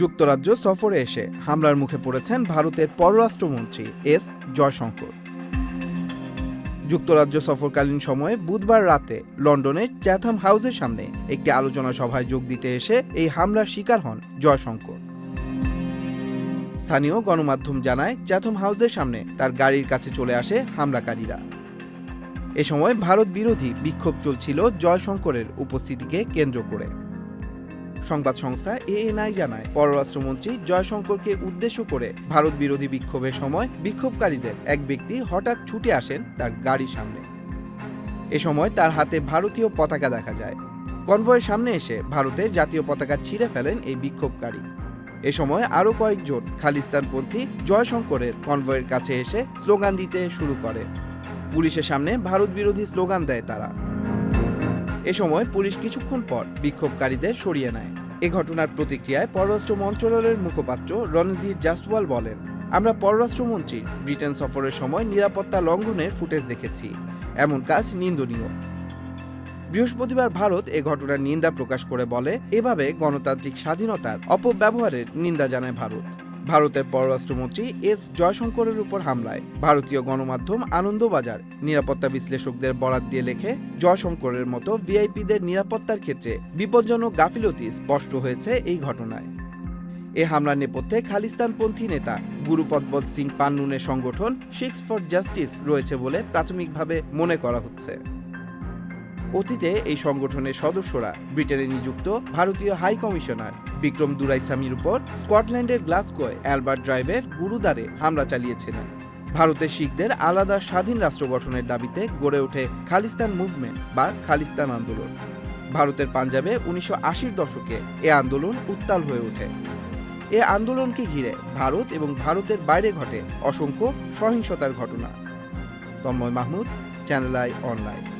যুক্তরাজ্য সফরে এসে হামলার মুখে পড়েছেন ভারতের পররাষ্ট্রমন্ত্রী এস. জয়শঙ্কর। যুক্তরাজ্য সফরকালীন সময়ে বুধবার রাতে লন্ডনের চ্যাথাম হাউসের সামনে একটি আলোচনা সভায় যোগ দিতে এসে এই হামলার শিকার হন জয়শঙ্কর। স্থানীয় গণমাধ্যম জানায়, চ্যাথম হাউসের সামনে তার গাড়ির কাছে চলে আসে হামলাকারীরা। এ সময় ভারত বিরোধী বিক্ষোভ চলছিল জয়শঙ্করের উপস্থিতিকে কেন্দ্র করে। সংবাদ সংস্থা এএনআই জানায়, পররাষ্ট্রমন্ত্রী জয়শঙ্করকে উদ্দেশ্য করে ভারত বিরোধী বিক্ষোভের সময় বিক্ষোভকারীদের এক ব্যক্তি হঠাৎ ছুটে আসেন তার গাড়ির সামনে। এ সময় তার হাতে ভারতীয় পতাকা দেখা যায়। কনভয়ের সামনে এসে ভারতের জাতীয় পতাকা ছিঁড়ে ফেলেন এই বিক্ষোভকারী। এ সময় আরও কয়েকজন খালিস্তানপন্থী জয়শঙ্করের কনভয়ের কাছে এসে স্লোগান দিতে শুরু করে। পুলিশের সামনে ভারত বিরোধী স্লোগান দেয় তারা। এ সময় পুলিশ কিছুক্ষণ পর বিক্ষোভকারীদের সরিয়ে নেয়। এ ঘটনার প্রতিক্রিয়ায় পররাষ্ট্র মন্ত্রণালয়ের মুখপাত্র রণধীর জাসওয়াল বলেন, আমরা পররাষ্ট্রমন্ত্রীর ব্রিটেন সফরের সময় নিরাপত্তা লঙ্ঘনের ফুটেজ দেখেছি। এমন কাজ নিন্দনীয়। বৃহস্পতিবার ভারত এ ঘটনার নিন্দা প্রকাশ করে বলে, এভাবে গণতান্ত্রিক স্বাধীনতার অপব্যবহারের নিন্দা জানায় ভারত। ভারতের পররাষ্ট্রমন্ত্রী এস জয়শঙ্করের উপর হামলায় ভারতীয় গণমাধ্যম আনন্দবাজার। নিরাপত্তা বিশ্লেষকদের বরাত দিয়ে লেখে, জয়শঙ্করের মতো ভিআইপিদের নিরাপত্তার ক্ষেত্রে বিপজ্জনক গাফিলতি স্পষ্ট হয়েছে এই ঘটনায়। এ হামলার নেপথ্যে খালিস্তানপন্থী নেতা গুরুপদবত সিং পান্নুনের সংগঠন সিক্স ফর জাস্টিস রয়েছে বলে প্রাথমিকভাবে মনে করা হচ্ছে। অতীতে এই সংগঠনের সদস্যরা ব্রিটেনে নিযুক্ত ভারতীয় হাই কমিশনার বিক্রম দুরাইসামির উপর স্কটল্যান্ডের গ্লাসগোয় অ্যালবার্ট ড্রাইভের গুরুদ্বারে হামলা চালিয়েছিলেন ভারতের শিখদের আলাদা স্বাধীন রাষ্ট্র গঠনের দাবিতে গড়ে ওঠে খালিস্তান মুভমেন্ট বা খালিস্তান আন্দোলন। ভারতের পাঞ্জাবে উনিশশো দশকে এ আন্দোলন উত্তাল হয়ে ওঠে। এ আন্দোলনকে ঘিরে ভারত এবং ভারতের বাইরে ঘটে অসংখ্য সহিংসতার ঘটনা। Tanmoy Mahmud, channel I online.